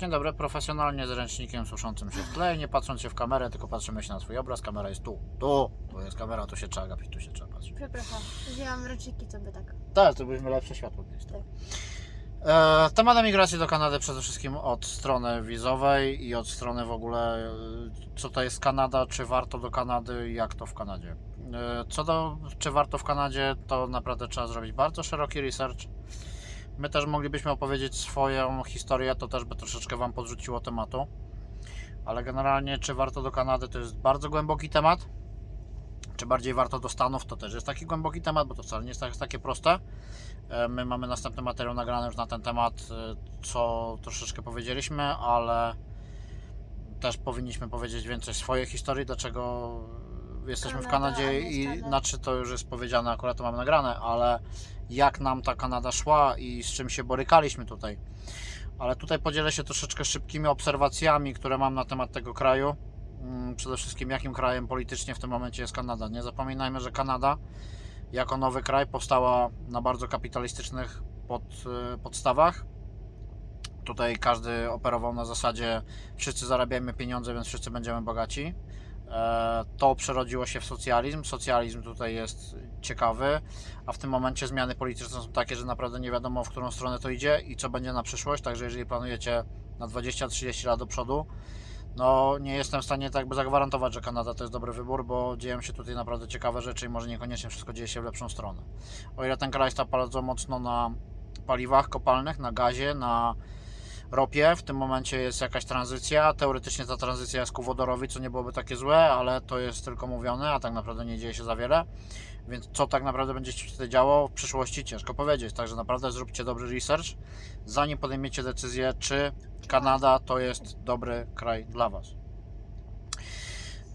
Dzień dobry, profesjonalnie z ręcznikiem suszącym się w tle, nie patrząc się w kamerę, tylko patrzymy się na swój obraz. Kamera jest tu, tu, tu jest kamera, tu się trzeba gapić, tu się trzeba patrzeć. Przepraszam, wzięłam ręczniki, co by tak. Tak, to byśmy lepsze światło tam. Tak. E, temat emigracji do Kanady przede wszystkim od strony wizowej i od strony w ogóle, e, co to jest Kanada, czy warto do Kanady, jak to w Kanadzie. E, co do, czy warto w Kanadzie, to naprawdę trzeba zrobić bardzo szeroki research. My też moglibyśmy opowiedzieć swoją historię, to też by troszeczkę Wam podrzuciło tematu. Ale generalnie, czy warto do Kanady, to jest bardzo głęboki temat. Czy bardziej warto do Stanów, to też jest taki głęboki temat, bo to wcale nie jest tak- takie proste. E, My mamy następny materiał nagrany już na ten temat, e, co troszeczkę powiedzieliśmy, ale też powinniśmy powiedzieć więcej swojej historii, dlaczego jesteśmy w Kanadzie i znaczy to już jest powiedziane, akurat to mamy nagrane, ale jak nam ta Kanada szła i z czym się borykaliśmy tutaj. Ale tutaj podzielę się troszeczkę szybkimi obserwacjami, które mam na temat tego kraju. Mm, Przede wszystkim jakim krajem politycznie w tym momencie jest Kanada. Nie zapominajmy, że Kanada jako nowy kraj powstała na bardzo kapitalistycznych pod, y, podstawach. Tutaj każdy operował na zasadzie wszyscy zarabiamy pieniądze, więc wszyscy będziemy bogaci. E, To przerodziło się w socjalizm. Socjalizm tutaj jest ciekawy, a w tym momencie zmiany polityczne są takie, że naprawdę nie wiadomo, w którą stronę to idzie i co będzie na przyszłość. Także jeżeli planujecie na 20-30 lat do przodu, no nie jestem w stanie tak jakby zagwarantować, że Kanada to jest dobry wybór, bo dzieją się tutaj naprawdę ciekawe rzeczy i może niekoniecznie wszystko dzieje się w lepszą stronę. O ile ten kraj stał bardzo mocno na paliwach kopalnych, na gazie, na ropie, w tym momencie jest jakaś tranzycja. Teoretycznie ta tranzycja jest ku wodorowi, co nie byłoby takie złe, ale to jest tylko mówione, a tak naprawdę nie dzieje się za wiele. Więc co tak naprawdę będzie się wtedy działo w przyszłości, ciężko powiedzieć. Także naprawdę zróbcie dobry research, zanim podejmiecie decyzję, czy Kanada to jest dobry kraj dla Was.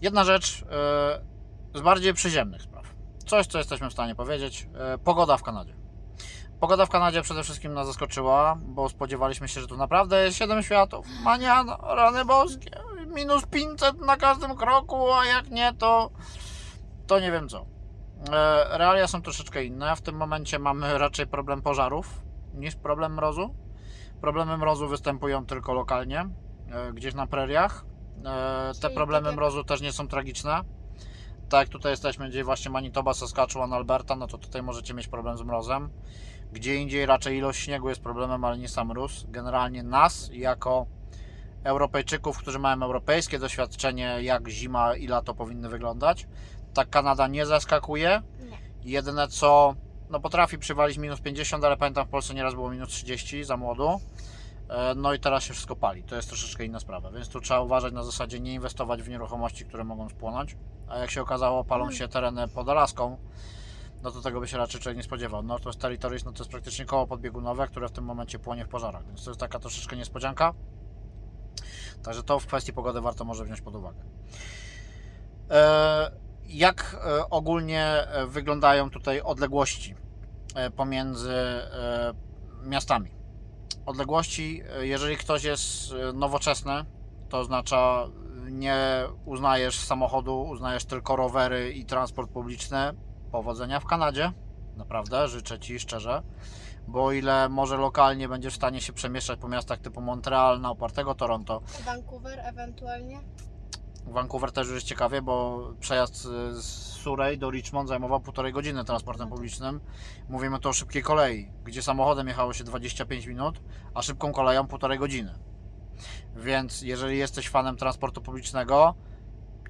Jedna rzecz yy, z bardziej przyziemnych spraw. Coś, co jesteśmy w stanie powiedzieć. Yy, pogoda w Kanadzie. Pogoda w Kanadzie przede wszystkim nas zaskoczyła, bo spodziewaliśmy się, że tu naprawdę jest 7 światów. Maniana, rany boskie, minus 500 na każdym kroku, a jak nie, to, to nie wiem co. E, Realia są troszeczkę inne. W tym momencie mamy raczej problem pożarów niż problem mrozu. Problemy mrozu występują tylko lokalnie, e, gdzieś na preriach. E, Te problemy mrozu też nie są tragiczne. Tak jak tutaj jesteśmy, gdzie właśnie Manitoba, Saskatchewan, Alberta, no to tutaj możecie mieć problem z mrozem. Gdzie indziej raczej ilość śniegu jest problemem, ale nie sam mróz. Generalnie nas, jako Europejczyków, którzy mają europejskie doświadczenie, jak zima i lato powinny wyglądać, tak Kanada nie zaskakuje. Nie. Jedyne co, no potrafi przywalić minus 50, ale pamiętam w Polsce nieraz było minus 30 za młodu. E, No i teraz się wszystko pali. To jest troszeczkę inna sprawa, więc tu trzeba uważać na zasadzie nie inwestować w nieruchomości, które mogą spłonąć. A jak się okazało, palą się tereny pod Alaską, no to tego by się raczej nie spodziewał. Northwest Territories no to jest praktycznie koło podbiegunowe, które w tym momencie płonie w pożarach, więc to jest taka troszeczkę niespodzianka. Także to w kwestii pogody warto może wziąć pod uwagę. E, Jak e, ogólnie e, wyglądają tutaj odległości pomiędzy miastami? Odległości, jeżeli ktoś jest nowoczesny, to oznacza nie uznajesz samochodu, uznajesz tylko rowery i transport publiczny. Powodzenia w Kanadzie. Naprawdę, życzę Ci szczerze. Bo o ile może lokalnie będziesz w stanie się przemieszczać po miastach typu Montreal, na opartego Toronto, Vancouver ewentualnie. Vancouver też już jest ciekawie, bo przejazd z Surrey do Richmond zajmował półtorej godziny transportem publicznym. Mówimy tu o szybkiej kolei, gdzie samochodem jechało się 25 minut, a szybką koleją półtorej godziny. Więc jeżeli jesteś fanem transportu publicznego,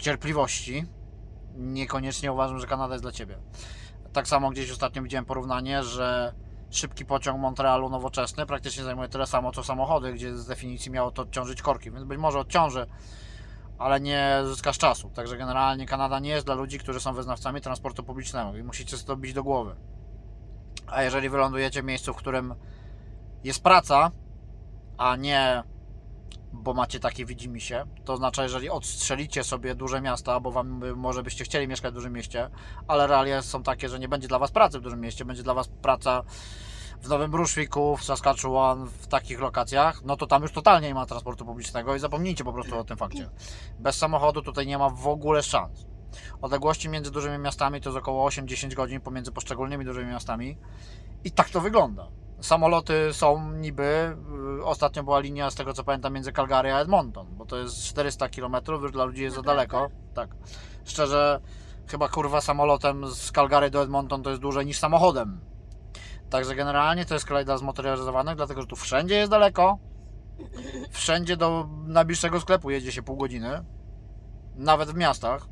cierpliwości, niekoniecznie uważam, że Kanada jest dla Ciebie. Tak samo gdzieś ostatnio widziałem porównanie, że szybki pociąg Montrealu nowoczesny praktycznie zajmuje tyle samo co samochody, gdzie z definicji miało to odciążyć korki, więc być może odciąży, ale nie zyskasz czasu. Także generalnie Kanada nie jest dla ludzi, którzy są wyznawcami transportu publicznego i musicie sobie to bić do głowy. A jeżeli wylądujecie w miejscu, w którym jest praca, a nie bo macie takie widzimisię, to oznacza, jeżeli odstrzelicie sobie duże miasta, bo wam może byście chcieli mieszkać w dużym mieście, ale realia są takie, że nie będzie dla was pracy w dużym mieście, będzie dla was praca w Nowym Brunswicku, w Saskatchewan, w takich lokacjach, no to tam już totalnie nie ma transportu publicznego i zapomnijcie po prostu o tym fakcie. Bez samochodu tutaj nie ma w ogóle szans. Odległości między dużymi miastami to jest około 8-10 godzin pomiędzy poszczególnymi dużymi miastami i tak to wygląda. Samoloty są niby, y, ostatnio była linia z tego co pamiętam między Calgary a Edmonton, bo to jest 400 km, już dla ludzi jest za Naprawdę? daleko. Tak. Szczerze, chyba kurwa samolotem z Calgary do Edmonton to jest dłużej niż samochodem. Także generalnie to jest kraj dla zmotoryzowanych, dlatego że tu wszędzie jest daleko. Wszędzie do najbliższego sklepu jedzie się pół godziny. Nawet w miastach.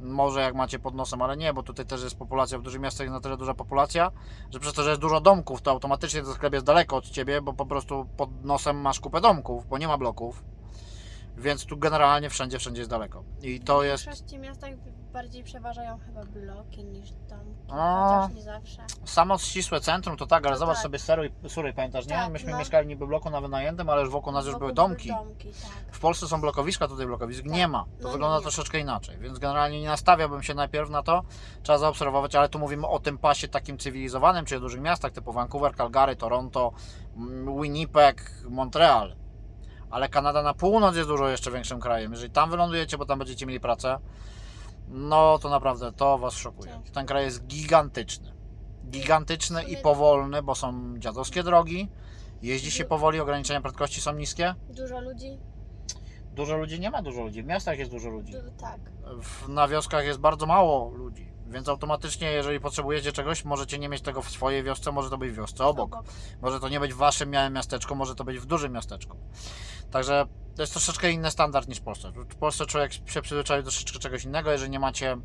Może jak macie pod nosem, ale nie, bo tutaj też jest populacja, w dużych miastach jest na tyle duża populacja, że przez to, że jest dużo domków, to automatycznie ten sklep jest daleko od Ciebie, bo po prostu pod nosem masz kupę domków, bo nie ma bloków. Więc tu generalnie wszędzie, wszędzie jest daleko. I to W jest... większości miastach bardziej przeważają chyba bloki niż domki, A. chociaż nie zawsze. Samo ścisłe centrum to tak, ale zobacz tak. sobie Sury, Sury pamiętasz, nie? Tak, Myśmy no. mieszkali niby bloku na wynajętym, ale już wokół nas już Wokół były domki. domki tak. W Polsce są blokowiska, tutaj blokowisk Tak. nie ma. To No wygląda nie. troszeczkę inaczej, więc generalnie nie nastawiałbym się najpierw na to. Trzeba zaobserwować, ale tu mówimy o tym pasie takim cywilizowanym, czyli dużych miastach typu Vancouver, Calgary, Toronto, mm, Winnipeg, Montreal. Ale Kanada na północ jest dużo jeszcze większym krajem. Jeżeli tam wylądujecie, bo tam będziecie mieli pracę, no to naprawdę to Was szokuje. Ten kraj jest gigantyczny. Gigantyczny i powolny, bo są dziadowskie drogi. Jeździ się powoli, ograniczenia prędkości są niskie. Dużo ludzi? Dużo ludzi nie ma dużo ludzi. W miastach jest dużo ludzi. Du- tak. W, na wioskach jest bardzo mało ludzi. Więc automatycznie, jeżeli potrzebujecie czegoś, możecie nie mieć tego w swojej wiosce, może to być w wiosce obok. Może to nie być w waszym małym miasteczku, może to być w dużym miasteczku. Także to jest troszeczkę inny standard niż w Polsce. W Polsce człowiek się przyzwyczaił do troszeczkę czegoś innego, jeżeli nie macie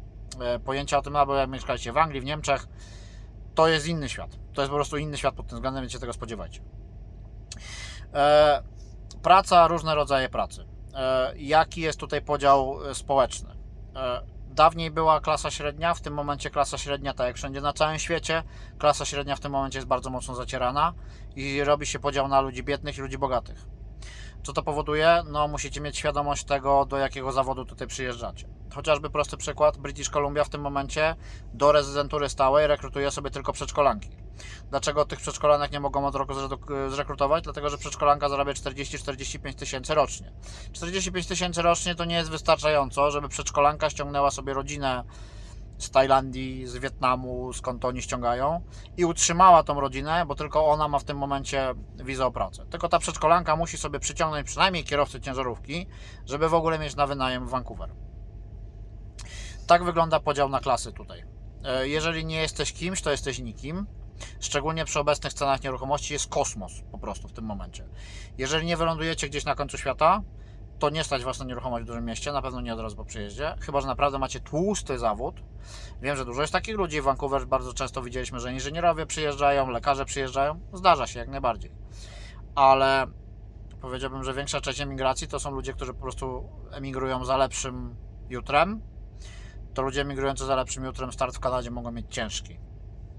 e, pojęcia o tym, albo jak mieszkacie w Anglii, w Niemczech, to jest inny świat. To jest po prostu inny świat pod tym względem, więc się tego spodziewajcie. E, praca, różne rodzaje pracy. E, jaki jest tutaj podział społeczny? Dawniej była klasa średnia, w tym momencie klasa średnia, tak jak wszędzie na całym świecie, klasa średnia w tym momencie jest bardzo mocno zacierana i robi się podział na ludzi biednych i ludzi bogatych. Co to powoduje? No, musicie mieć świadomość tego, do jakiego zawodu tutaj przyjeżdżacie. Chociażby prosty przykład: British Columbia w tym momencie do rezydentury stałej rekrutuje sobie tylko przedszkolanki. Dlaczego tych przedszkolanek nie mogą od roku zrekrutować? Dlatego, że przedszkolanka zarabia 40-45 tysięcy rocznie. 45 tysięcy rocznie to nie jest wystarczająco, żeby przedszkolanka ściągnęła sobie rodzinę z Tajlandii, z Wietnamu, skąd oni ściągają i utrzymała tą rodzinę, bo tylko ona ma w tym momencie wizę o pracę. Tylko ta przedszkolanka musi sobie przyciągnąć przynajmniej kierowcę ciężarówki, żeby w ogóle mieć na wynajem w Vancouver. Tak wygląda podział na klasy tutaj. E, Jeżeli nie jesteś kimś, to jesteś nikim. Szczególnie przy obecnych cenach nieruchomości jest kosmos po prostu w tym momencie. Jeżeli nie wylądujecie gdzieś na końcu świata, to nie stać Was na nieruchomość w dużym mieście, na pewno nie od razu po przyjeździe, chyba że naprawdę macie tłusty zawód. Wiem, że dużo jest takich ludzi w Vancouver, bardzo często widzieliśmy, że inżynierowie przyjeżdżają, lekarze przyjeżdżają, zdarza się jak najbardziej. Ale powiedziałbym, że większa część emigracji to są ludzie, którzy po prostu emigrują za lepszym jutrem. To ludzie emigrujący za lepszym jutrem start w Kanadzie mogą mieć ciężki.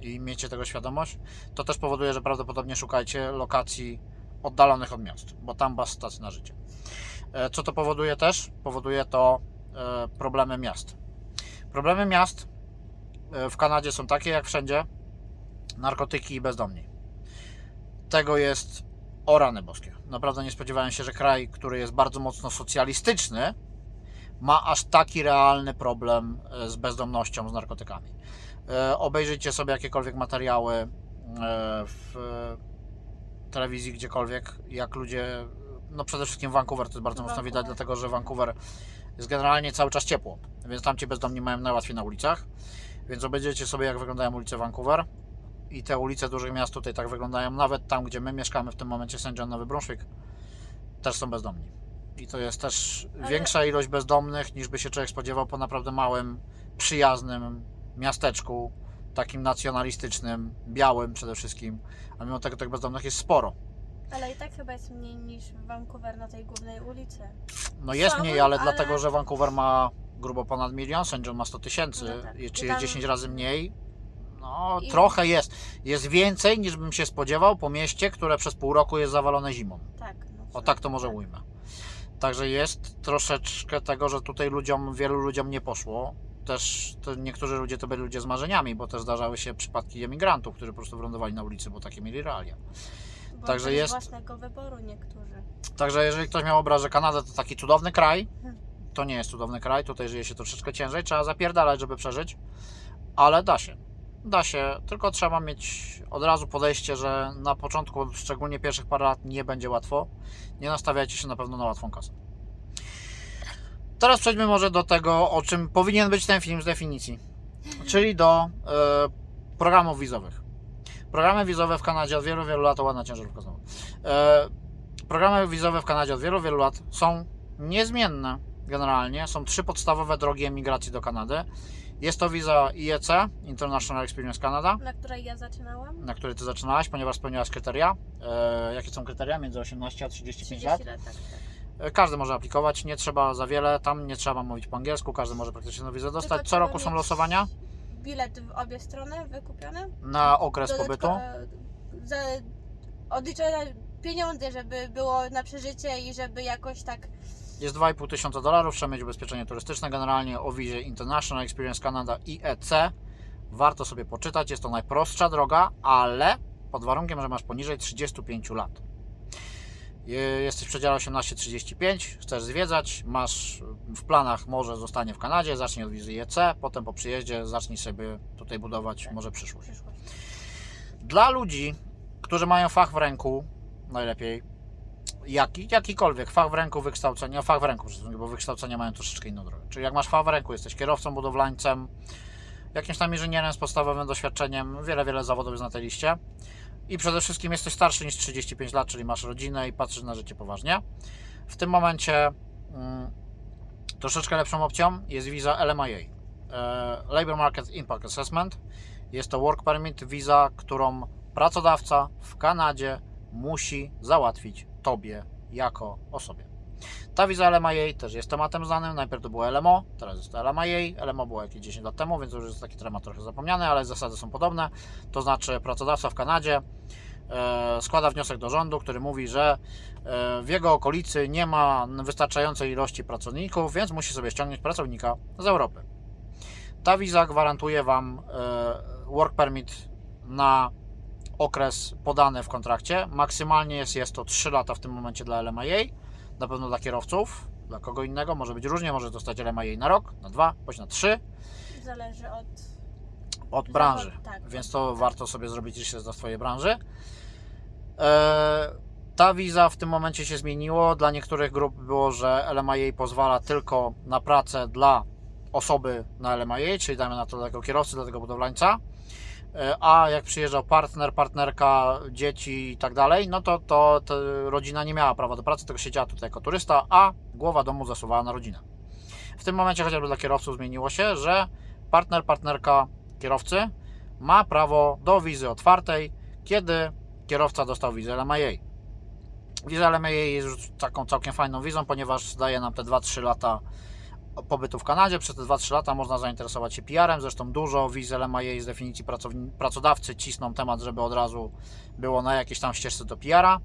I miejcie tego świadomość. To też powoduje, że prawdopodobnie szukajcie lokacji oddalonych od miast, bo tam was stać na życie. E, Co to powoduje też? Powoduje to e, problemy miast. Problemy miast e, w Kanadzie są takie jak wszędzie: narkotyki i bezdomni. Tego jest o rany boskie. Naprawdę nie spodziewałem się, że kraj, który jest bardzo mocno socjalistyczny, ma aż taki realny problem z bezdomnością, z narkotykami. Obejrzyjcie sobie jakiekolwiek materiały w telewizji, gdziekolwiek, jak ludzie, no przede wszystkim Vancouver, to jest bardzo mocno widać, Vancouver. dlatego że Vancouver jest generalnie cały czas ciepło, więc tam ci bezdomni mają najłatwiej na ulicach, więc obejrzyjcie sobie jak wyglądają ulice Vancouver i te ulice dużych miast tutaj tak wyglądają, nawet tam, gdzie my mieszkamy w tym momencie, St. John, Nowy Brunswick, też są bezdomni. I to jest też Ale- większa ilość bezdomnych, niż by się człowiek spodziewał po naprawdę małym, przyjaznym miasteczku, takim nacjonalistycznym, białym przede wszystkim, a mimo tego tych bezdomnych jest sporo. Ale i tak chyba jest mniej niż Vancouver na tej głównej ulicy. No jest mniej, ale, ale- dlatego, że Vancouver ma grubo ponad milion, St. John ma 100 tysięcy, No tak. i I czy tam- jest 10 razy mniej? No, I- trochę jest. Jest więcej niż bym się spodziewał po mieście, które przez pół roku jest zawalone zimą. Tak. No, w O sumie tak to może ujmę. Także jest troszeczkę tego, że tutaj ludziom, wielu ludziom nie poszło. Też to niektórzy ludzie to byli ludzie z marzeniami, bo też zdarzały się przypadki emigrantów, którzy po prostu wylądowali na ulicy, bo takie mieli realia. Bo Także bez jest- własnego wyboru niektórzy. Także jeżeli ktoś miał obraz, że Kanada to taki cudowny kraj, Hmm. to nie jest cudowny kraj, tutaj żyje się troszeczkę ciężej, trzeba zapierdalać, żeby przeżyć, ale da się. Da się, tylko trzeba mieć od razu podejście, że na początku, szczególnie pierwszych parę lat, nie będzie łatwo. Nie nastawiajcie się na pewno na łatwą kasę. Teraz przejdźmy może do tego, o czym powinien być ten film z definicji, czyli do e, programów wizowych. Programy wizowe w Kanadzie od wielu, wielu lat, ładna ciężarówka znowu. E, programy wizowe w Kanadzie od wielu, wielu lat są niezmienne generalnie. Są trzy podstawowe drogi emigracji do Kanady. Jest to wiza IEC, International Experience Canada, Na której ja zaczynałam. na której Ty zaczynałaś, ponieważ spełniałaś kryteria. E, jakie są kryteria? Między 18 a 35 lat. 30 lat, tak, tak. E, Każdy może aplikować, nie trzeba za wiele, tam nie trzeba mówić po angielsku, każdy może praktycznie tę wizę dostać. Tylko Co roku są losowania Bilet w obie strony wykupiony. na okres pobytu. Za odliczone pieniądze, żeby było na przeżycie i żeby jakoś tak Jest 2,5 tysiąca dolarów, trzeba mieć ubezpieczenie turystyczne. Generalnie o wizie International Experience Canada IEC warto sobie poczytać. Jest to najprostsza droga, ale pod warunkiem, że masz poniżej 35 lat. Je- Jesteś w przedziale 18-35, chcesz zwiedzać, masz w planach może zostanie w Kanadzie, zacznij od wizy IEC, potem po przyjeździe zacznij sobie tutaj budować może przyszłość. Dla ludzi, którzy mają fach w ręku, najlepiej, jaki, jakikolwiek fach w ręku, wykształcenie, fach w ręku, bo wykształcenia mają troszeczkę inną drogę. Czyli jak masz fach w ręku, jesteś kierowcą, budowlańcem, jakimś tam inżynierem z podstawowym doświadczeniem, wiele, wiele zawodów jest na tej liście. I przede wszystkim jesteś starszy niż 35 lat, czyli masz rodzinę i patrzysz na życie poważnie. W tym momencie mm, troszeczkę lepszą opcją jest wiza LMIA. E, Labor Market Impact Assessment. Jest to work permit, wiza, którą pracodawca w Kanadzie musi załatwić Tobie jako osobie. Ta wiza LMIA też jest tematem znanym. Najpierw to było LMO, teraz jest to LMIA. LMO było jakieś 10 lat temu, więc już jest taki temat trochę zapomniany, ale zasady są podobne. To znaczy pracodawca w Kanadzie e, składa wniosek do rządu, który mówi, że e, w jego okolicy nie ma wystarczającej ilości pracowników, więc musi sobie ściągnąć pracownika z Europy. Ta wiza gwarantuje Wam e, work permit na okres podany w kontrakcie. Maksymalnie jest, jest to 3 lata w tym momencie dla LMIA, na pewno dla kierowców, dla kogo innego może być różnie, może dostać LMIA na rok, na dwa, bądź na trzy, Zależy od. od branży, tak, więc to tak. warto sobie zrobić research dla swojej branży. E, ta wiza w tym momencie się zmieniło. Dla niektórych grup było, że LMIA pozwala tylko na pracę dla osoby na LMIA, czyli dajmy na to dla tego kierowcy, dla tego budowlańca. E, A jak przyjeżdżał partner, partnerka, dzieci i tak dalej, no to, to, to rodzina nie miała prawa do pracy, tylko siedziała tutaj jako turysta, a głowa domu zasuwała na rodzinę. W tym momencie chociażby dla kierowców zmieniło się, że partner, partnerka kierowcy ma prawo do wizy otwartej, kiedy kierowca dostał wizę LMIA. Wiza LMIA jest już taką całkiem fajną wizą, ponieważ daje nam te 2-3 lata pobytu w Kanadzie. Przez te 2-3 lata można zainteresować się PR-em. Zresztą dużo wiz LMIA z definicji pracodawcy cisną temat, żeby od razu było na jakiejś tam ścieżce do PR-a.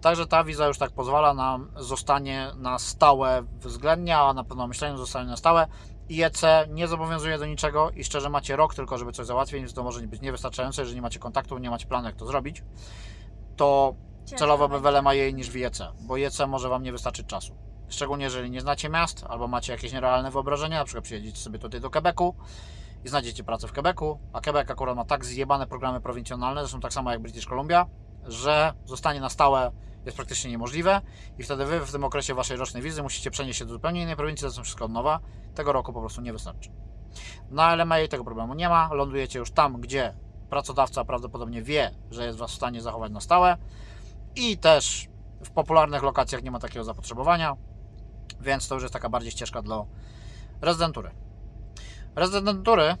Także ta wiza już tak pozwala na zostanie na stałe względnie, a na pewno myśleniu zostanie na stałe. IEC nie zobowiązuje do niczego i szczerze macie rok tylko, żeby coś załatwić, więc to może być niewystarczające, jeżeli nie macie kontaktów, nie macie planu jak to zrobić, to celowo będzie. w LMIA niż w IEC, bo IEC może Wam nie wystarczyć czasu. Szczególnie jeżeli nie znacie miast, albo macie jakieś nierealne wyobrażenia, na przykład przyjedziecie sobie tutaj do Quebecu i znajdziecie pracę w Quebecu, a Quebec akurat ma tak zjebane programy prowincjonalne, zresztą tak samo jak British Columbia, że zostanie na stałe jest praktycznie niemożliwe i wtedy Wy w tym okresie Waszej rocznej wizy musicie przenieść się do zupełnie innej prowincji, zacząć wszystko od nowa. Tego roku po prostu nie wystarczy. Na LMA tego problemu nie ma, lądujecie już tam, gdzie pracodawca prawdopodobnie wie, że jest Was w stanie zachować na stałe i też w popularnych lokacjach nie ma takiego zapotrzebowania, więc to już jest taka bardziej ścieżka dla rezydentury. Rezydentury,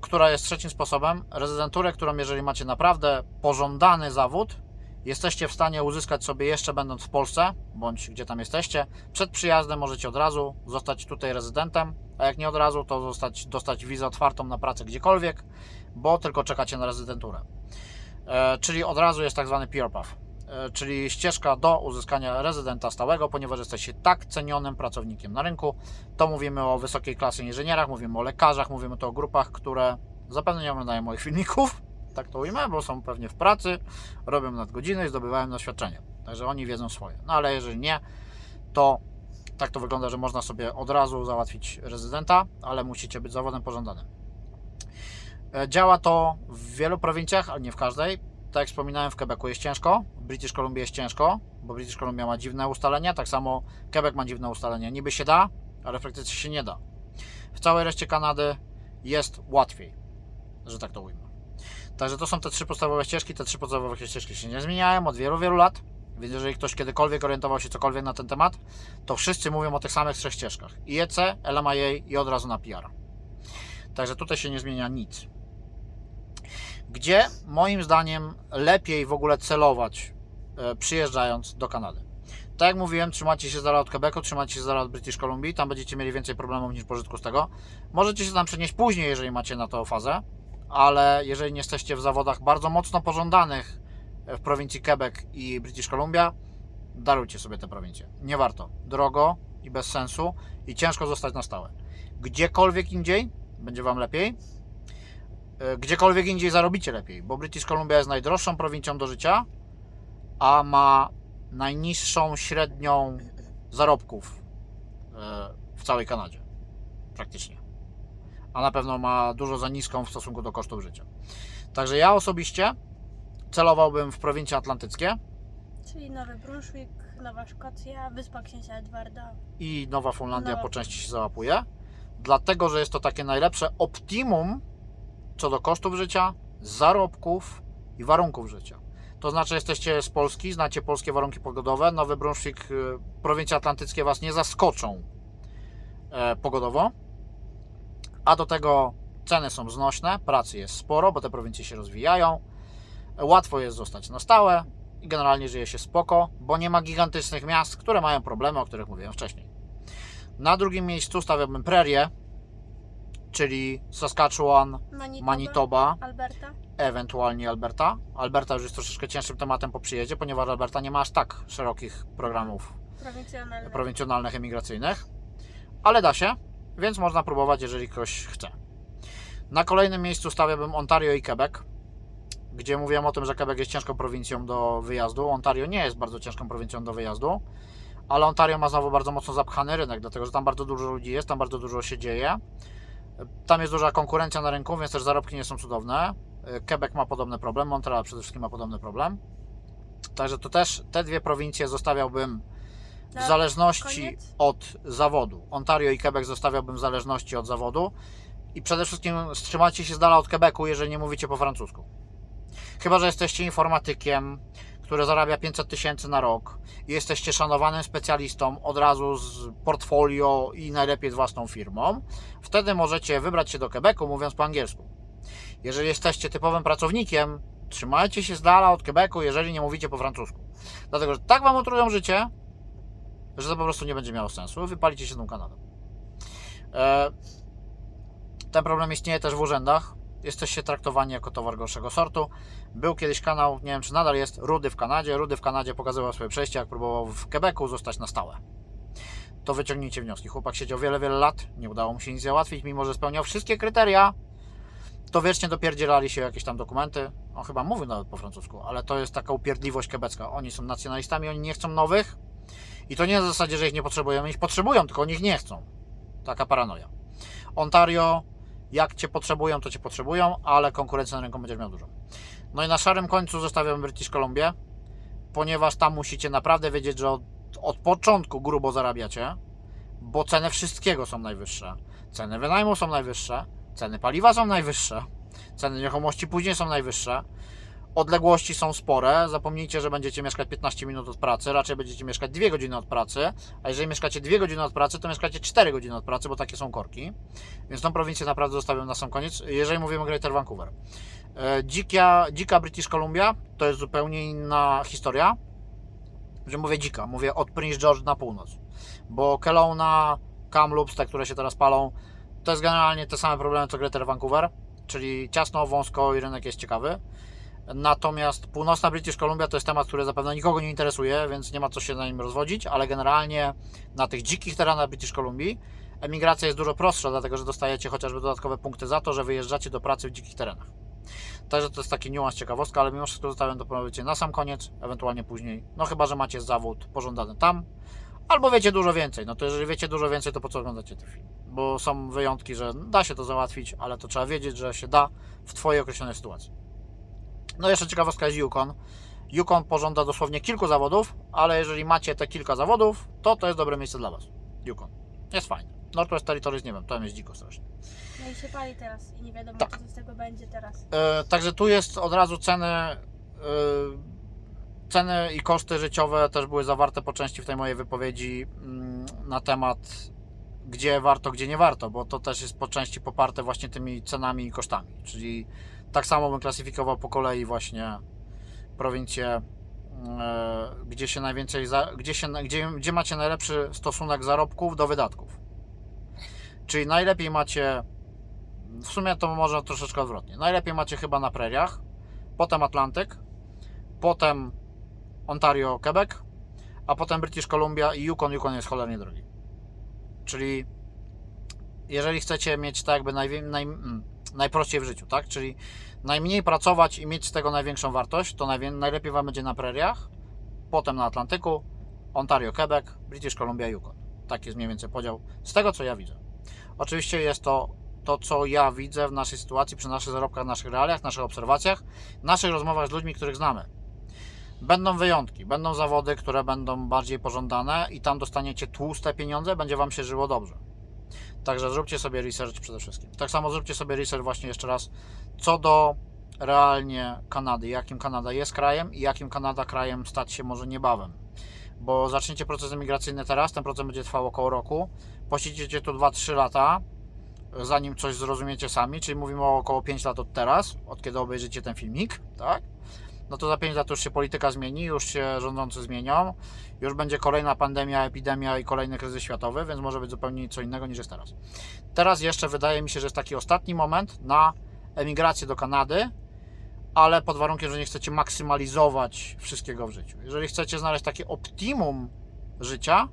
która jest trzecim sposobem, rezydenturę, którą jeżeli macie naprawdę pożądany zawód, jesteście w stanie uzyskać sobie jeszcze będąc w Polsce, bądź gdzie tam jesteście, przed przyjazdem możecie od razu zostać tutaj rezydentem, a jak nie od razu, to zostać, dostać wizę otwartą na pracę gdziekolwiek, bo tylko czekacie na rezydenturę. E, czyli od razu jest tak zwany peer path, czyli ścieżka do uzyskania rezydenta stałego, ponieważ jesteście tak cenionym pracownikiem na rynku. To mówimy o wysokiej klasy inżynierach, mówimy o lekarzach, mówimy to o grupach, które zapewne nie oglądają moich filmików, tak to ujmę, bo są pewnie w pracy, robią nadgodziny i zdobywają doświadczenie. Także oni wiedzą swoje. No ale jeżeli nie, to tak to wygląda, że można sobie od razu załatwić rezydenta, ale musicie być zawodem pożądanym. E, Działa to w wielu prowincjach, ale nie w każdej. Tak jak wspominałem, w Quebecu jest ciężko, w British Columbia jest ciężko, bo British Columbia ma dziwne ustalenia, tak samo Quebec ma dziwne ustalenia. Niby się da, ale w praktyce się nie da. W całej reszcie Kanady jest łatwiej, że tak to ujmę. Także to są te trzy podstawowe ścieżki. Te trzy podstawowe ścieżki się nie zmieniają od wielu, wielu lat. Więc jeżeli ktoś kiedykolwiek orientował się cokolwiek na ten temat, to wszyscy mówią o tych samych trzech ścieżkach. IEC, LMIA i od razu na PR. Także tutaj się nie zmienia nic. Gdzie moim zdaniem lepiej w ogóle celować e, przyjeżdżając do Kanady? Tak jak mówiłem, trzymacie się z dala od Quebecu, trzymacie się z dala od British Columbia, tam będziecie mieli więcej problemów niż pożytku z tego. Możecie się tam przenieść później, jeżeli macie na to fazę, ale jeżeli nie jesteście w zawodach bardzo mocno pożądanych w prowincji Quebec i British Columbia, darujcie sobie te prowincje. Nie warto. Drogo i bez sensu i ciężko zostać na stałe. Gdziekolwiek indziej będzie Wam lepiej. E, Gdziekolwiek indziej zarobicie lepiej, bo British Columbia jest najdroższą prowincją do życia, a ma najniższą średnią zarobków e, w całej Kanadzie. Praktycznie. A na pewno ma dużo za niską w stosunku do kosztów życia. Także ja osobiście celowałbym w prowincje atlantyckie Czyli Nowy Brunswick, Nowa Szkocja, Wyspa Księcia Edwarda. i Nowa Funlandia Nowa po części się załapuje, dlatego że jest to takie najlepsze optimum co do kosztów życia, zarobków i warunków życia. To znaczy, jesteście z Polski, znacie polskie warunki pogodowe. Nowy Brunswick, y, prowincje atlantyckie Was nie zaskoczą e, pogodowo, a do tego ceny są znośne, pracy jest sporo, bo te prowincje się rozwijają. Łatwo jest zostać na stałe i generalnie żyje się spoko, bo nie ma gigantycznych miast, które mają problemy, o których mówiłem wcześniej. Na drugim miejscu stawiałbym prerię, czyli Saskatchewan, Manitoba, Manitoba, Alberta. ewentualnie Alberta. Alberta już jest troszeczkę cięższym tematem po przyjeździe, ponieważ Alberta nie ma aż tak szerokich programów Prowincjonalne. prowincjonalnych emigracyjnych, ale da się, więc można próbować, jeżeli ktoś chce. Na kolejnym miejscu stawiałbym Ontario i Quebec, gdzie mówiłem o tym, że Quebec jest ciężką prowincją do wyjazdu. Ontario nie jest bardzo ciężką prowincją do wyjazdu, ale Ontario ma znowu bardzo mocno zapchany rynek, dlatego że tam bardzo dużo ludzi jest, tam bardzo dużo się dzieje. Tam jest duża konkurencja na rynku, więc też zarobki nie są cudowne. Quebec ma podobny problem, Montreal przede wszystkim ma podobny problem. Także to też te dwie prowincje zostawiałbym w zależności koniec? od zawodu. Ontario i Quebec zostawiałbym w zależności od zawodu. I przede wszystkim wstrzymajcie się z dala od Quebecu, jeżeli nie mówicie po francusku. Chyba, że jesteście informatykiem, który zarabia 500 tysięcy na rok i jesteście szanowanym specjalistą od razu z portfolio i najlepiej z własną firmą, wtedy możecie wybrać się do Quebecu mówiąc po angielsku. Jeżeli jesteście typowym pracownikiem, trzymajcie się z dala od Quebecu, jeżeli nie mówicie po francusku. Dlatego, że tak wam otrują życie, że to po prostu nie będzie miało sensu. Wypalicie się tą Kanadą. E, ten problem istnieje też w urzędach. Jesteście traktowani jako towar gorszego sortu. Był kiedyś kanał, nie wiem czy nadal jest, Rudy w Kanadzie. Rudy w Kanadzie pokazywał swoje przejście, jak próbował w Quebecu zostać na stałe. To wyciągnijcie wnioski. Chłopak siedział wiele, wiele lat, nie udało mu się nic załatwić, mimo że spełniał wszystkie kryteria. To wiecznie dopierdzielali się jakieś tam dokumenty. On chyba mówił nawet po francusku, ale to jest taka upierdliwość quebecka. Oni są nacjonalistami, oni nie chcą nowych. I to nie na zasadzie, że ich nie potrzebujemy, ich potrzebują, tylko oni ich nie chcą. Taka paranoja. Ontario, jak cię potrzebują, to cię potrzebują, ale konkurencja na rynku będziesz miał dużo. No i na szarym końcu zostawiam British Columbia, ponieważ tam musicie naprawdę wiedzieć, że od, od początku grubo zarabiacie, bo ceny wszystkiego są najwyższe. Ceny wynajmu są najwyższe, ceny paliwa są najwyższe, ceny nieruchomości później są najwyższe. Odległości są spore. Zapomnijcie, że będziecie mieszkać 15 minut od pracy, raczej będziecie mieszkać 2 godziny od pracy. A jeżeli mieszkacie 2 godziny od pracy, to mieszkacie 4 godziny od pracy, bo takie są korki. Więc tą prowincję naprawdę zostawiam na sam koniec, jeżeli mówimy o Greater Vancouver. E, Dzikia, dzika British Columbia to jest zupełnie inna historia. Że mówię dzika, mówię od Prince George na północ. Bo Kelowna, Kamloops, te, które się teraz palą, to jest generalnie te same problemy co Greater Vancouver, czyli ciasno, wąsko i rynek jest ciekawy. Natomiast północna British Columbia to jest temat, który zapewne nikogo nie interesuje, więc nie ma co się na nim rozwodzić, ale generalnie na tych dzikich terenach British Columbii emigracja jest dużo prostsza, dlatego że dostajecie chociażby dodatkowe punkty za to, że wyjeżdżacie do pracy w dzikich terenach. Także to jest taki niuans, ciekawostka, ale mimo wszystko zostawiam to powiecie na sam koniec, ewentualnie później. No chyba, że macie zawód pożądany tam, Albo wiecie dużo więcej. No to jeżeli wiecie dużo więcej, to po co oglądacie ten film? Bo są wyjątki, że da się to załatwić, ale to trzeba wiedzieć, że się da w Twojej określonej sytuacji. No jeszcze ciekawostka jest Yukon. Yukon pożąda dosłownie kilku zawodów, ale jeżeli macie te kilka zawodów, to to jest dobre miejsce dla Was. Yukon. Jest fajnie. Northwest Territories nie wiem, tam jest dziko strasznie. No i się pali teraz i nie wiadomo, Tak. co z tego będzie teraz. E, także tu jest od razu ceny. E, ceny i koszty życiowe też były zawarte po części w tej mojej wypowiedzi mm, na temat gdzie warto, gdzie nie warto, bo to też jest po części poparte właśnie tymi cenami i kosztami. Czyli tak samo bym klasyfikował po kolei właśnie prowincje, e, gdzie się najwięcej, gdzie, się, gdzie, gdzie macie najlepszy stosunek zarobków do wydatków. Czyli najlepiej macie w sumie to może troszeczkę odwrotnie. Najlepiej macie chyba na preriach, potem Atlantyk, potem Ontario, Quebec, a potem British Columbia i Yukon. Yukon jest cholernie drogi. Czyli jeżeli chcecie mieć tak jakby najwie, naj, mm, najprościej w życiu, tak? Czyli najmniej pracować i mieć z tego największą wartość, to najlepiej Wam będzie na preriach, potem na Atlantyku, Ontario, Quebec, British Columbia, Yukon. Tak jest mniej więcej podział z tego, co ja widzę. Oczywiście jest to to, co ja widzę w naszej sytuacji, przy naszych zarobkach, naszych realiach, naszych obserwacjach, naszych rozmowach z ludźmi, których znamy. Będą wyjątki, będą zawody, które będą bardziej pożądane i tam dostaniecie tłuste pieniądze, będzie Wam się żyło dobrze. Także zróbcie sobie research przede wszystkim. Tak samo zróbcie sobie research właśnie jeszcze raz, co do realnie Kanady, jakim Kanada jest krajem i jakim Kanada krajem stać się może niebawem. Bo zaczniecie proces emigracyjny teraz, ten proces będzie trwał około roku, posiedzicie tu 2-3 lata, zanim coś zrozumiecie sami, czyli mówimy o około 5 lat od teraz, od kiedy obejrzycie ten filmik, tak? No to za 5 lat już się polityka zmieni, już się rządzący zmienią, już będzie kolejna pandemia, epidemia i kolejny kryzys światowy, więc może być zupełnie co innego niż jest teraz. Teraz jeszcze wydaje mi się, że jest taki ostatni moment na emigrację do Kanady, ale pod warunkiem, że nie chcecie maksymalizować wszystkiego w życiu. Jeżeli chcecie znaleźć takie optimum życia,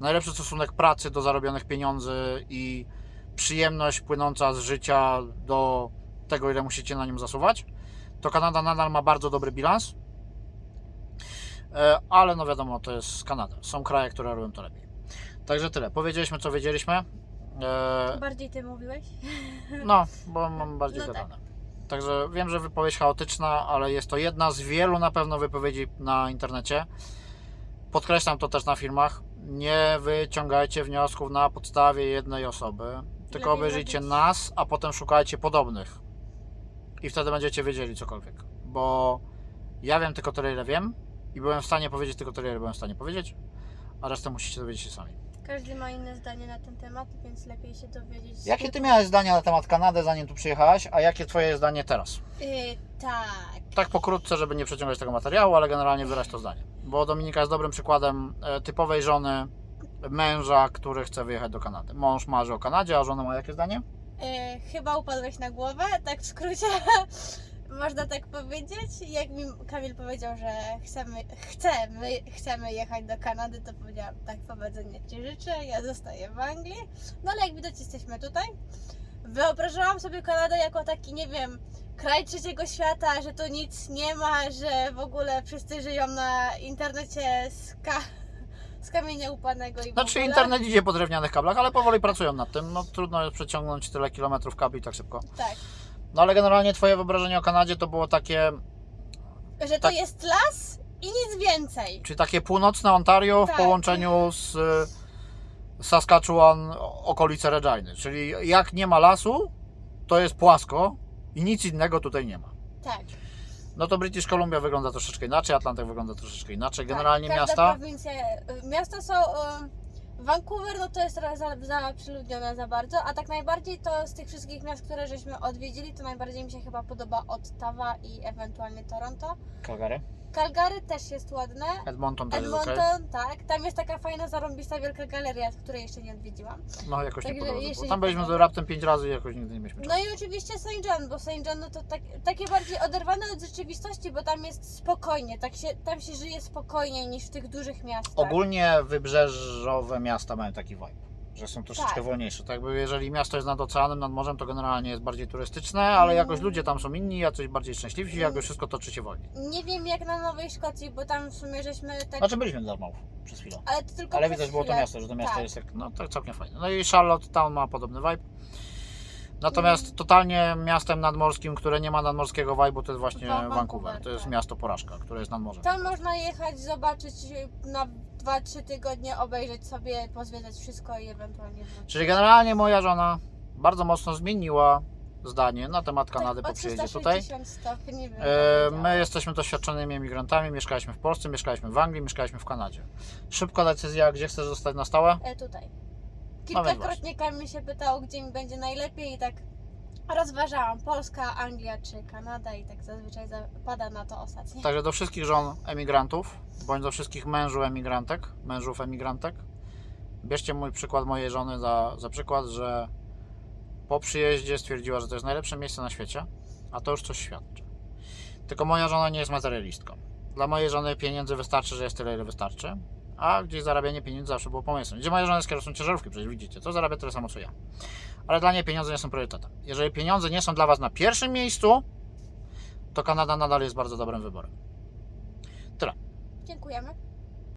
najlepszy stosunek pracy do zarobionych pieniędzy i przyjemność płynąca z życia do tego, ile musicie na nim zasuwać, to Kanada nadal ma bardzo dobry bilans. E, Ale no wiadomo, to jest Kanada. Są kraje, które robią to lepiej. Także tyle. Powiedzieliśmy, co wiedzieliśmy. E, Bardziej ty mówiłeś? No, bo mam bardziej No tak. Także wiem, że wypowiedź chaotyczna, ale jest to jedna z wielu na pewno wypowiedzi na internecie. Podkreślam to też na filmach. Nie wyciągajcie wniosków na podstawie jednej osoby, tylko obejrzyjcie nas, a potem szukajcie podobnych. I wtedy będziecie wiedzieli cokolwiek. Bo ja wiem tylko tyle, ile wiem i byłem w stanie powiedzieć tylko tyle, ile byłem w stanie powiedzieć, a resztę musicie dowiedzieć się sami. Każdy ma inne zdanie na ten temat, więc lepiej się dowiedzieć. Jakie ty miałeś zdanie na temat Kanady, zanim tu przyjechałaś, a jakie twoje zdanie teraz? Yy, tak. Tak pokrótce, żeby nie przeciągać tego materiału, ale generalnie wyraź to zdanie. Bo Dominika jest dobrym przykładem e, typowej żony, męża, który chce wyjechać do Kanady. Mąż marzy o Kanadzie, a żona ma jakie zdanie? Yy, chyba upadłeś na głowę, tak w skrócie. Można tak powiedzieć. Jak mi Kamil powiedział, że chcemy, chcemy, chcemy jechać do Kanady, to powiedziałam, tak powodzenia Ci życzę, ja zostaję w Anglii. No ale jak widać jesteśmy tutaj. Wyobrażałam sobie Kanadę jako taki, nie wiem, kraj trzeciego świata, że tu nic nie ma, że w ogóle wszyscy żyją na internecie z, ka- z kamienia upanego i w Znaczy ogóle. internet idzie po drewnianych kablach, ale powoli pracują nad tym. No trudno jest przeciągnąć tyle kilometrów kabli tak szybko. Tak. No ale generalnie twoje wyobrażenie o Kanadzie to było takie, Że to Tak. jest las i nic więcej. czyli takie północne Ontario w Tak. połączeniu z y, Saskatchewan, o- okolice Reginy. Czyli jak nie ma lasu, to jest płasko i nic innego tutaj nie ma. Tak. No to British Columbia wygląda troszeczkę inaczej, Atlantyk wygląda troszeczkę inaczej. Generalnie tak, każda miasta. Prowincja, y, miasta są. Um, Vancouver, no to jest trochę za, za przyludnione za bardzo, a tak najbardziej to z tych wszystkich miast, które żeśmy odwiedzili, to najbardziej mi się chyba podoba Ottawa i ewentualnie Toronto. Calgary. Calgary też jest ładne. Edmonton też jest okej. Edmonton, tak. Tam jest taka fajna, zarąbista wielka galeria, której jeszcze nie odwiedziłam. No jakoś nie Także po drodze. jeszcze Bo nie tam byliśmy drodze. raptem 5 razy i jakoś nigdy nie mieliśmy czasu. No i oczywiście St. John, bo St. John no to tak, takie bardziej oderwane od rzeczywistości, bo tam jest spokojnie, tak się, tam się żyje spokojniej niż w tych dużych miastach. Ogólnie wybrzeżowe miasta mają taki vibe. Że są troszeczkę Tak. wolniejsze. Tak jakby jeżeli miasto jest nad oceanem, nad morzem, to generalnie jest bardziej turystyczne, ale jakoś Mm. ludzie tam są inni, jakoś bardziej szczęśliwsi, Mm. jakby wszystko toczy się wolniej. Nie wiem jak na Nowej Szkocji, bo tam w sumie żeśmy tak... Znaczy byliśmy Dartmouth przez chwilę. ale to tylko Ale widać było to miasto, że to miasto Tak. jest tak, no tak całkiem fajne. No i Charlotte Town ma podobny vibe. Natomiast Mm. totalnie miastem nadmorskim, które nie ma nadmorskiego vibe'u, to jest właśnie. Vancouver, To jest tak. miasto porażka, które jest nad morzem. Tam można jechać, zobaczyć na 2-3 tygodnie, obejrzeć sobie, pozwiedzać wszystko i ewentualnie wrócić. Czyli generalnie moja żona bardzo mocno zmieniła zdanie na temat Kanady po tak, przyjeździe tutaj. 360 stopni E, powiedziała. My jesteśmy doświadczonymi emigrantami, mieszkaliśmy w Polsce, mieszkaliśmy w Anglii, mieszkaliśmy w Kanadzie. Szybka decyzja, gdzie chcesz zostać na stałe? E, tutaj. Kilkakrotnie Kamil się pytał, gdzie mi będzie najlepiej i tak rozważałam Polska, Anglia czy Kanada i tak zazwyczaj pada na to ostatnie. Także do wszystkich żon emigrantów, bądź do wszystkich mężów emigrantek, mężów emigrantek, bierzcie mój przykład mojej żony za, za przykład, że po przyjeździe stwierdziła, że to jest najlepsze miejsce na świecie, a to już coś świadczy. Tylko moja żona nie jest materialistką. Dla mojej żony pieniędzy wystarczy, że jest tyle, ile wystarczy, a gdzieś zarabianie pieniędzy zawsze było pomysłem. Gdzie moja żona jest kierowcą ciężarówki, przecież widzicie, to zarabia tyle samo co ja. Ale dla niej pieniądze nie są priorytetem. Jeżeli pieniądze nie są dla Was na pierwszym miejscu, to Kanada nadal jest bardzo dobrym wyborem. Dziękujemy.